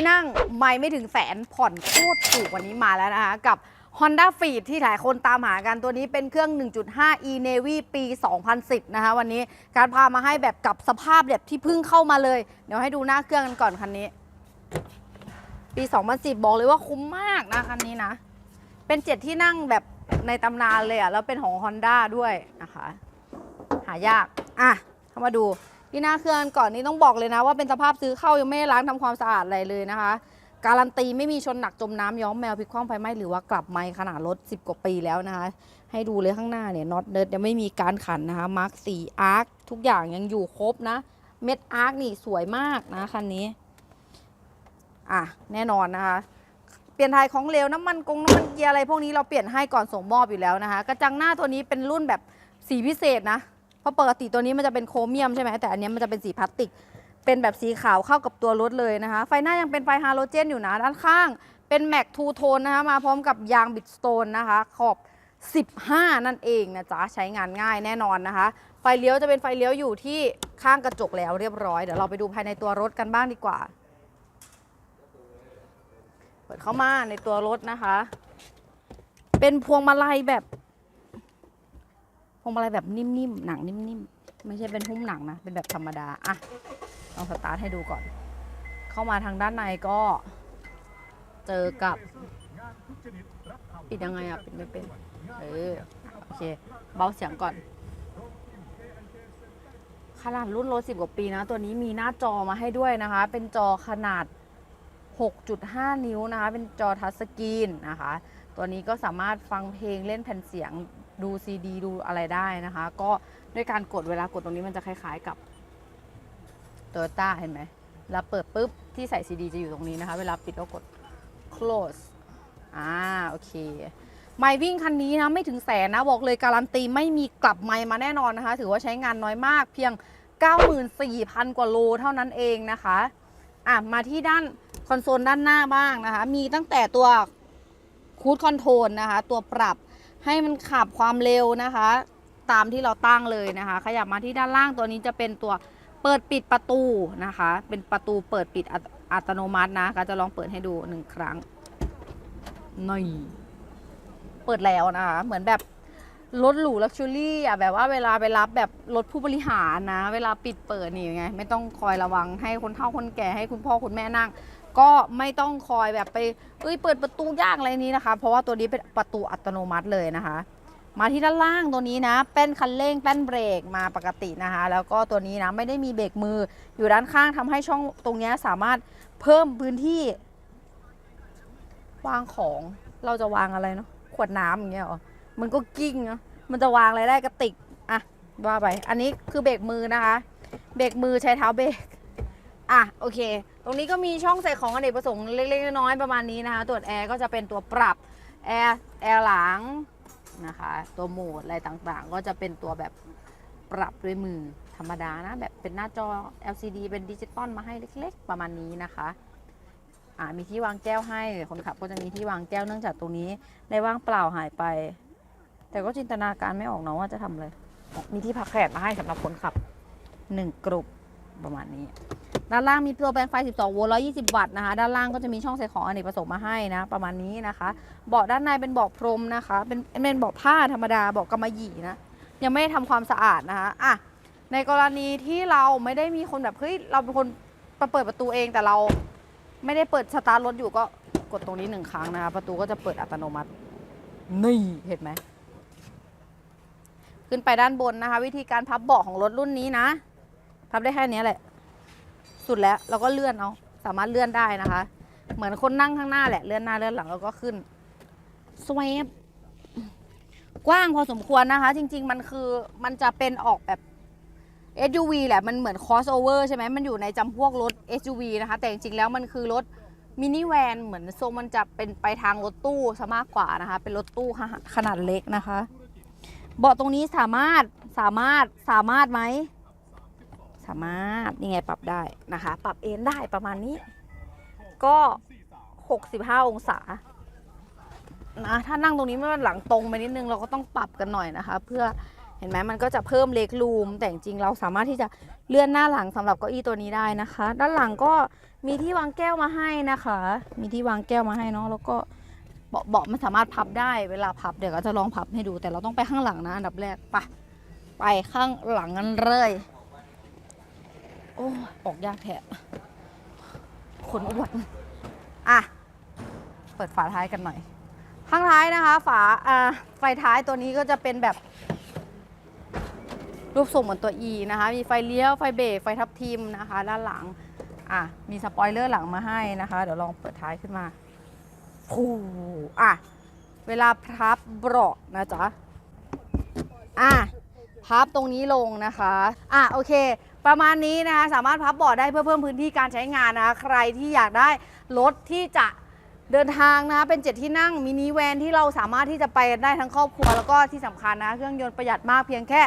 ที่นั่งไม่ไม่ถึงแสนผ่อนโคตรถูกวันนี้มาแล้วนะคะกับ Honda f e e d ที่หลายคนตามหากันตัวนี้เป็นเครื่อง 1.5 e Navy ปี 2010 นะคะวันนี้การพามาให้แบบกับสภาพแบบที่เพิ่งเข้ามาเลย เดี๋ยวให้ดูหน้าเครื่องกันก่อนคันนี้ ปี 2010 บอกเลยว่าคุ้มมากนะคันนี้นะ เป็นเจ็ดที่นั่งแบบในตำนานเลยอะแล้วเป็นของ Honda ด้วยนะคะ หายาก อะเข้ามาดู ที่หน้าเครื่องก่อนนี้ต้องบอกเลยนะ ว่าเป็นสภาพซื้อเข้ายังไม่ได้ล้างทำความสะอาดอะไรเลยนะคะ การันตีไม่มีชนหนักจมน้ำย้อมแมวพลิกคว่ำไฟไหม้หรือว่ากลับไม้ขนาดรถ 10 กว่าปีแล้วนะคะ ให้ดูเลยข้างหน้าเนี่ยน็อตเนิร์ดยังไม่มีการขันนะคะมาร์คสีอาร์คทุกอย่างยังอยู่ครบนะ เม็ดอาร์คนี่สวยมากนะคันนี้อะแน่นอนนะคะเปลี่ยนถ่ายของเหลวน้ำมันกงน้ำมันเกียร์อะไรพวกนี้เราเปลี่ยนให้ก่อนส่งมอบอยู่แล้วนะคะ กระจังหน้าตัวนี้เป็นรุ่นแบบสีพิเศษนะ เพราะปกติตัวนี้มันจะเป็นโครเมียมใช่ไหมแต่อันนี้มันจะเป็นสีพลาสติก เป็นแบบสีขาวเข้ากับตัวรถเลยนะคะ ไฟหน้ายังเป็นไฟฮาโลเจนอยู่นะด้านข้าง เป็นแม็กทูโทนนะคะมาพร้อมกับยางบิดสโตนนะคะ ขอบ 15 นั่นเองนะจ๊ะใช้งานง่ายแน่นอนนะคะ ไฟเลี้ยวจะเป็นไฟเลี้ยวอยู่ที่ข้างกระจกแล้วเรียบร้อยเดี๋ยวเราไปดูภายในตัวรถกันบ้างดีกว่า เปิดเข้ามาในตัวรถนะคะ เป็นพวงมาลัยแบบ พวงมาลัยแบบนิ่มๆ หนังนิ่มๆ ไม่ใช่เป็นหุ้มหนังนะ เป็นแบบธรรมดา อะ ลองสตาร์ทให้ดูก่อน เข้ามาทางด้านในก็ เจอกับ ปิดยังไงอะ ปิดไม่เป็น เออ โอเค เบาเสียงก่อน ขนาดรุ่นรถสิบกว่าปีนะ ตัวนี้มีหน้าจอมาให้ด้วยนะคะ เป็นจอขนาด 6.5 นิ้วนะคะ เป็นจอทัชสกรีนนะคะ ตัวนี้ก็สามารถฟังเพลงเล่นแผ่นเสียงดูซีดีดูอะไรได้นะคะ ก็ด้วยการกดเวลากดตรงนี้มันจะคล้ายๆกับโตโยต้าเห็นไหมแล้วเปิดปุ๊บ ที่ใส่ซีดีจะอยู่ตรงนี้นะคะ เวลาปิดก็กด close อ่าโอเคไม่วิ่งคันนี้นะ ไม่ถึงแสนนะ บอกเลยการันตีไม่มีกลับไม่มาแน่นอนนะคะ ถือว่าใช้งานน้อยมากเพียง 94,000 กว่าโลเท่านั้นเองนะคะ อะ มาที่ด้าน คอนโซลด้านหน้าบ้างนะคะ มีตั้งแต่ตัวคูดคอนโทรลนะคะ ตัวปรับให้มันขับความเร็วนะคะ ตามที่เราตั้งเลยนะคะ ขยับมาที่ด้านล่างตัวนี้จะเป็นตัวเปิดปิดประตูนะคะ เป็นประตูเปิดปิดอัตอัตโนมัตินะก็จะลองเปิดให้ดูหนึ่งครั้งนี่เปิดแล้วนะคะ เหมือนแบบรถหรูลักชัวรี่อะแบบว่าเวลาไปรับแบบรถผู้บริหารนะ เวลาปิดเปิดนี่ไง ไม่ต้องคอยระวังให้คนเฒ่าคนแก่ให้คุณพ่อคุณแม่นั่ง ก็ไม่ต้องคอยแบบไปเอ้ยเปิดประตูยากอะไรนี้นะคะ เพราะว่าตัวนี้เป็นประตูอัตโนมัติเลยนะคะ มาที่ด้านล่างตัวนี้นะเป็นคันเร่งแป้นเบรกมาปกตินะคะ แล้วก็ตัวนี้นะไม่ได้มีเบรกมืออยู่ด้านข้างทำให้ช่องตรงนี้สามารถเพิ่มพื้นที่วางของเราจะวางอะไรเนาะขวดน้ำอย่างเงี้ยหรอมันก็กิ้งเนาะมันจะวางอะไรได้กระติกอะว่าไป อันนี้คือเบรกมือนะคะ เบรกมือใช้เท้าเบรก อะโอเค ตรงนี้ก็มีช่องใส่ของอเนกประสงค์เล็กๆน้อยๆประมาณนี้นะคะตรวแอร์ก็จะเป็นตัวปรับแอร์แอร์หลังนะคะ ตัวโหมดอะไรต่างๆ ก็จะเป็นตัวแบบปรับด้วยมือธรรมดานะ แบบเป็นหน้าจอ LCD เป็นดิจิตอลมาให้เล็ก ๆ ประมาณนี้นะคะอ่ามีที่วางแก้วให้คนขับก็จะมีที่วางแก้วเนื่องจากตรงนี้ได้ว่างเปล่าหายไป แต่ก็จินตนาการไม่ออกเนาะว่าจะทำอะไรมีที่พักแขกมาให้สำหรับคนขับหนึ่งกลุ่มประมาณนี้ ด้านล่างมีตัวแบนไฟ 12 โวลต์ 120 วัตต์นะคะ ด้านล่างก็จะมีช่องใส่ของอเนกประสงค์มาให้นะ ประมาณนี้นะคะ เบาะด้านในเป็นเบาะพรมนะคะ เป็นเป็นเบาะผ้าธรรมดา เบาะกำมะหยี่นะ ยังไม่ได้ทำความสะอาดนะคะ อะ ในกรณีที่เราไม่ได้มีคนแบบ เฮ้ย เราเป็นคนเปิดประตูเองแต่เราไม่ได้เปิดสตาร์ทรถอยู่ก็กดตรงนี้หนึ่งครั้งนะคะ ประตูก็จะเปิดอัตโนมัติ นี่ เห็นไหม ขึ้นไปด้านบนนะคะ วิธีการพับเบาะของรถรุ่นนี้นะ พับได้แค่นี้แหละ สุดแล้วเราก็เลื่อนเอาสามารถเลื่อนได้นะคะ เหมือนคนนั่งข้างหน้าแหละเลื่อนหน้าเลื่อนหลังแล้วก็ขึ้นสวปกว้างพอสมควรนะคะ จริง ๆ มันคือมันจะเป็นออกแบบ SUV แหละมันเหมือน crossover ใช่ไหมมันอยู่ในจำพวกรถ SUV นะคะ แต่จริงๆแล้วมันคือรถมินิแวนเหมือนทรงมันจะเป็นไปทางรถตู้ซะมากกว่านะคะ เป็นรถตู้ขนาดเล็กนะคะ เบาะตรงนี้สามารถสามารถสามารถไหม สามารถนี่ไงปรับได้นะคะ ปรับเอนได้ประมาณนี้ ก็ 65 องศานะถ้านั่งตรงนี้ไม่ว่าหลังตรงไปนิดนึงเราก็ต้องปรับกันหน่อยนะคะ เพื่อเห็นไหมมันก็จะเพิ่มเล็กรูม แต่จริงเราสามารถที่จะเลื่อนหน้าหลังสำหรับเก้าอี้ตัวนี้ได้นะคะ ด้านหลังก็มีที่วางแก้วมาให้นะคะ มีที่วางแก้วมาให้เนาะแล้วก็เบาะเบาะมันสามารถพับได้เวลาพับเดี๋ยวก็จะลองพับให้ดู แต่เราต้องไปข้างหลังนะอันดับแรกไปไปข้างหลังกันเลย อ้ออกยากแทะคนอ้วนอะ เปิดฝาท้ายกันหน่อย ข้างท้ายนะคะ ฝาอ่าไฟท้ายตัวนี้ก็จะเป็นแบบ รูปทรงเหมือนตัว E นะคะ มีไฟเลี้ยวไฟเบรกไฟทับทิมนะคะ ด้านหลัง อะ มีสปอยเลอร์หลังมาให้นะคะ เดี๋ยวลองเปิดท้ายขึ้นมาฟูอะ เวลาพับเบาะนะจ๊ะ อะ พับตรงนี้ลงนะคะ อะ โอเค ประมาณนี้นะคะสามารถพับเบาะได้เพื่อเพิ่มพื้นที่การใช้งานนะคะใครที่อยากได้รถที่จะเดินทางนะเป็นเจ็ดที่นั่งมินิแวนที่เราสามารถที่จะไปได้ทั้งครอบครัว แล้วก็ที่สำคัญนะเครื่องยนต์ประหยัดมากเพียงแค่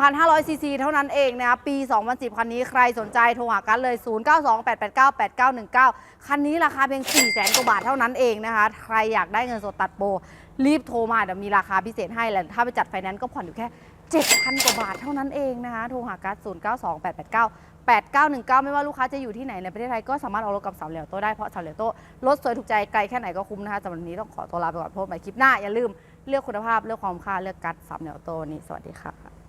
1,500 ซีซีเท่านั้นเองนะคะปี 2010 คันนี้ใครสนใจโทรหากันเลย 0928898919 คันนี้ราคาเพียง4 0 0 0 0 0กว่าบาทเท่านั้นเองนะคะ ใครอยากได้เงินสดตัดโปรรีบโทรมาเดี๋ยวมีราคาพิเศษให้แหละถ้าไปจัดไฟแนนซ์ก็ผ่อนอยู่แค่ 7,000 กว่าบาทเท่านั้นเองนะคะ โทรหากัส0928898919 ไม่ว่าลูกค้าจะอยู่ที่ไหนในประเทศไทยก็สามารถเอารถกับสาวเหลียวโต้ได้เพราะสาวเหลียวโต้รถสวยถูกใจไกลแค่ไหนก็คุ้มนะคะสำหรับวันนี้ต้องขอตัวลาไปก่อนพบใหม่คลิปหน้าอย่าลืมเลือกคุณภาพเลือกความค่าเลือกกัดสาวเหลียวโต้วันนี้สวัสดีค่ะ